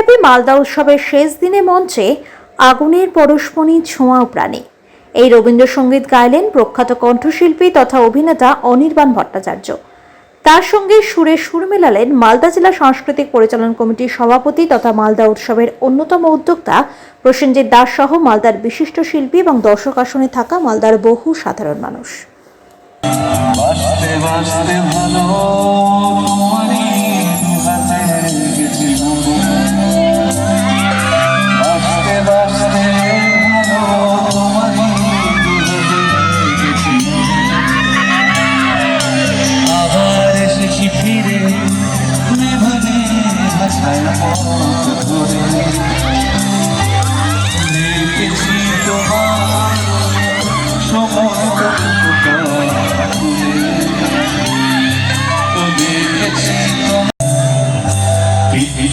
দিনব্যাপী মালদা উৎসবের শেষ দিনে মঞ্চে আগুনের পরশমণি ছোঁয়া ও প্রাণে। এই রবীন্দ্রসঙ্গীত গাইলেন প্রখ্যাত কণ্ঠশিল্পী তথা অভিনেতা অনির্বাণ ভট্টাচার্য। তার সঙ্গে সুরে সুর মেলালেন মালদা জেলা সাংস্কৃতিক পরিচালন কমিটির সভাপতি তথা মালদা উৎসবের অন্যতম উদ্যোক্তা প্রসেনজিৎ দাস সহ মালদার বিশিষ্ট শিল্পী এবং দর্শক আসনে থাকা মালদার বহু সাধারণ মানুষ।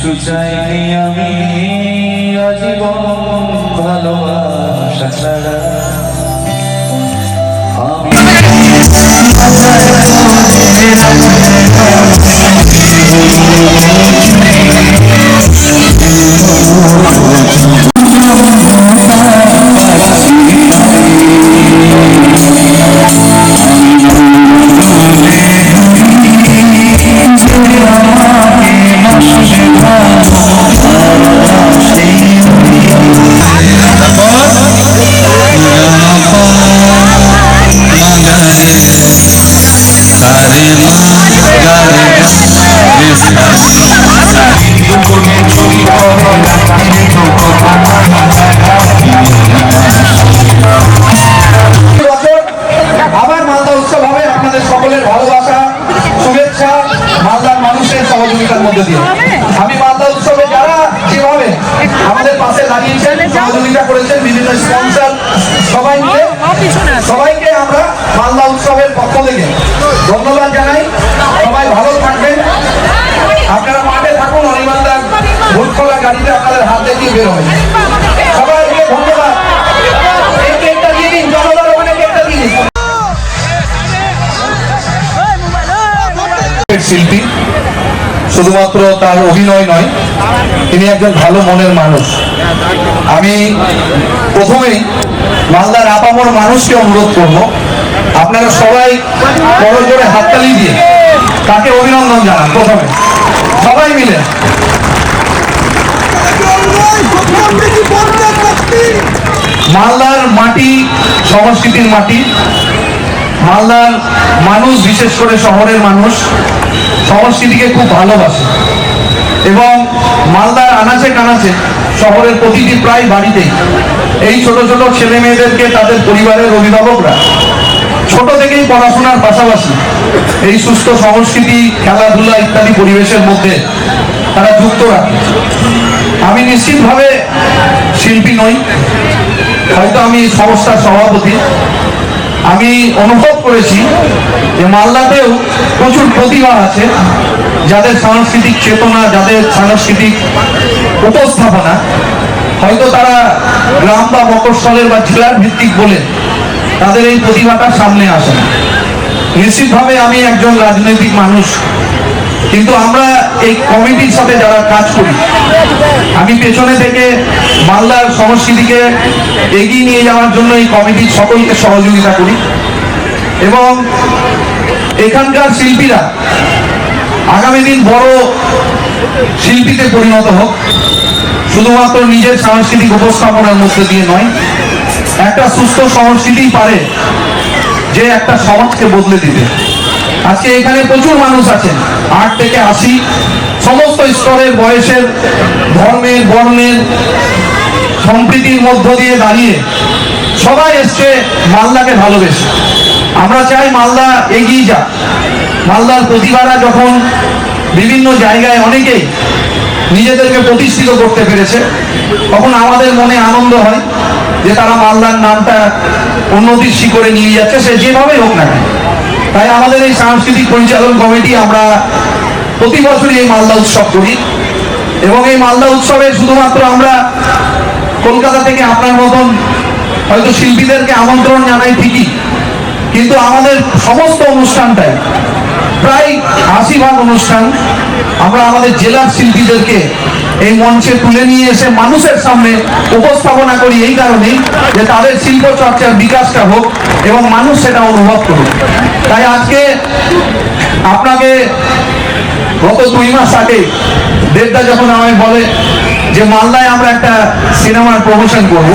কিছু চাইনি আমি আজীবন ভালোবাসা ছাড়া। আমি মালদা উৎসবে যারা যেভাবে আমাদের পাশে দাঁড়িয়েছেন সহযোগিতা করেছেন বিভিন্ন স্পন্সর সবাই মিলে সবাইকে আমরা মালদা উৎসবের পক্ষ থেকে ধন্যবাদ জানাই। সবাই ভালো থাকবেন। আপনারা মাঠে থাকুন অনিমালদার ভোট খোলা গাড়িতে আপনাদের হাত দেখিয়ে বের হবে। সবাইকে ধন্যবাদ। এই কেকটা দিয়ে দিন জনতার ওখানে কেকটা দিয়ে দিন। শিল্পী শুধুমাত্র তার অভিনয় নয়, তিনি একজন ভালো মনের মানুষ। আমি প্রথমেই মালদার আপামর মানুষকে অনুরোধ করব, আপনারা সবাই বড় জোরে হাততালি দিয়ে তাকে অভিনন্দন জানান প্রথমে। সবাই মিলে। মালদার মাটি, সংস্কৃতির মাটি মালদার মানুষ, বিশেষ করে শহরের মানুষ, সংস্কৃতিকে খুব ভালোবাসে। এবং মালদার আনাচে কানাচে শহরের প্রতিটি প্রায় বাড়িতেই এই ছোট ছোট ছেলে মেয়েদেরকে তাদের পরিবারের অভিভাবকরা ছোট থেকেই পড়াশোনার পাশাপাশি এই সুস্থ সংস্কৃতি, খেলাধুলা ইত্যাদি পরিবেশের মধ্যে তারা যুক্ত রাখে। আমি নিশ্চিতভাবে শিল্পী নই, হয়তো আমি সংস্থার সভাপতি আমি অনুভব করেছি যে মালদাতেও প্রচুর প্রতিভা আছে, যাদের সাংস্কৃতিক চেতনা, যাদের সাংস্কৃতিক উপস্থাপনা, হয়তো তারা গ্রাম বা মকরস্থলের বা জেলার ভিত্তিক বলে তাদের এই প্রতিভাটা সামনে আসে না। নিশ্চিতভাবে আমি একজন রাজনৈতিক মানুষ, কিন্তু আমরা এই কমিটির সাথে যারা কাজ করি, আমি পেছনে থেকে মালদার সংস্কৃতিকে এগিয়ে নিয়ে যাওয়ার জন্য এই কমিটির সকলকে সহযোগিতা করি। এবং এখানকার শিল্পীরা আগামী দিন বড় শিল্পীতে পরিণত হোক। শুধুমাত্র নিজের সাংস্কৃতিক উপস্থাপনার মধ্যে দিয়ে নয়, একটা সুস্থ সংস্কৃতি পারে যে একটা সমাজকে বদলে দিতে আজকে এখানে প্রচুর মানুষ আছেন, আট থেকে আশি, সমস্ত স্তরের বয়সের ধর্মের, বর্ণের সম্প্রীতির মধ্য দিয়ে দাঁড়িয়ে সবাই এসছে মালদাকে ভালোবেসে। আমরা চাই মালদা এগিয়ে যাক। মালদার প্রতিভারা যখন বিভিন্ন জায়গায় অনেকেই নিজেদেরকে প্রতিষ্ঠিত করতে পেরেছে, তখন আমাদের মনে আনন্দ হয় যে তারা মালদার নামটা উন্নতির শিখরে নিয়ে যাচ্ছে, সে যেভাবেই হোক না তাই আমাদের এই সাংস্কৃতিক পরিচালন কমিটি আমরা প্রতি বছরই এই মালদা উৎসব করি এবং এই মালদা উৎসবে শুধুমাত্র আমরা কলকাতা থেকে আপনার মতন হয়তো শিল্পীদেরকে আমন্ত্রণ জানাই ঠিকই, কিন্তু আমাদের সমস্ত অনুষ্ঠানটাই, প্রায় আশি ভাগ অনুষ্ঠান আমরা আমাদের জেলার শিল্পীদেরকে এই মঞ্চে তুলে নিয়ে এসে মানুষের সামনে উপস্থাপনা করি এই কারণেই যে তাদের শিল্প চর্চার বিকাশটা হোক এবং মানুষ সেটা অনুভব করুক। তাই আজকে আপনাকে গত দুই মাস আগে দেবদা যখন আমায় বলে যে মালদায় আমরা একটা সিনেমার প্রমোশন করব।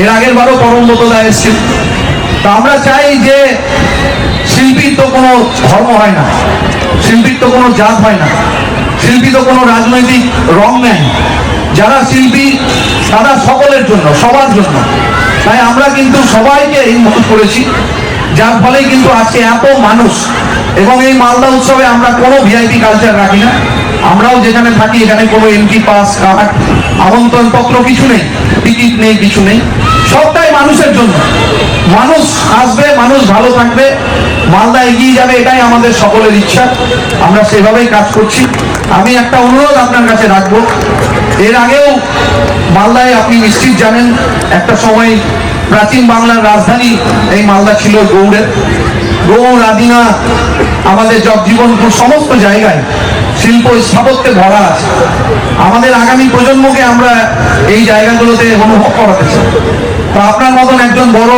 এর আগের বারও পরমব্রতদা এসছে তা আমরা চাই যে শিল্পীর তো কোনো ধর্ম হয় না, শিল্পীর তো কোনো জাত হয় না, শিল্পী তো কোনো রাজনৈতিক রং নেই যারা শিল্পী, তারা সকলের জন্য, সবার জন্য। তাই আমরা কিন্তু সবাইকে এই মত করেছি, যার ফলে কিন্তু আজকে এত মানুষ, এবং এই মালদা উৎসবে আমরা কোনো ভিআইপি কালচার রাখি না। আমরাও যেখানে থাকি, এখানে কোনো এন্ট্রি পাস কার্ড আমন্ত্রণ পত্র কিছু নেই টিকিট নেই, কিছু নেই। সবটাই মানুষের জন্য। মানুষ আসবে, মানুষ ভালো থাকবে। মালদা এগিয়ে যাবে, এটাই আমাদের সকলের ইচ্ছা। আমরা সেভাবেই কাজ করছি। আমি একটা অনুরোধ আপনার কাছে রাখব। এর আগেও মালদায় আপনি নিশ্চিত জানেন, একটা সময় প্রাচীন বাংলার রাজধানী এই মালদা ছিল গৌড়ের। গৌড় আদিনা আমাদের জগজীবনপুর সমস্ত জায়গায় শিল্প স্থাপত্যে ভরা আছে। আমাদের আগামী প্রজন্মকে আমরা এই জায়গাগুলোতে অনুভব করাতে চাই। তো আপনার মতন একজন বড়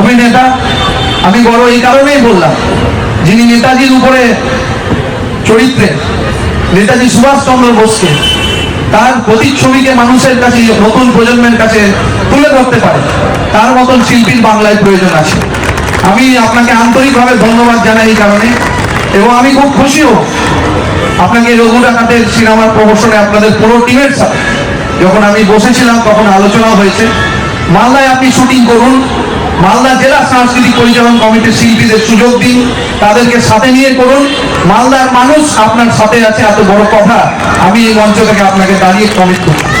অভিনেতা, আমি বড় এই কারণেই বললাম, যিনি নেতাজির উপরে চরিত্রে, নেতাজি সুভাষচন্দ্র বোসকে তার প্রতিচ্ছবিকে মানুষের কাছে, নতুন প্রজন্মের কাছে তুলে ধরতে পারে। তার মতন শিল্পীর বাংলায় প্রয়োজন আছে। আমি আপনাকে আন্তরিকভাবে ধন্যবাদ জানাই এই কারণে, এবং আমি খুব খুশিও আপনাকে রঘুনাথের সিনেমার প্রমোশনে আপনাদের পুরো টিমের সাথে যখন আমি বসেছিলাম, তখন আলোচনা হয়েছে। মালদায় আপনি শুটিং করুন। মালদা জেলা সাংস্কৃতিক পরিচালন কমিটির শিল্পীদের সুযোগ দিন। তাদেরকে সাথে নিয়ে করুন। মালদার মানুষ আপনার সাথে আছে, এত বড় কথা। আমি এই মঞ্চ থেকে আপনাকে দাঁড়িয়ে কমিট করছি।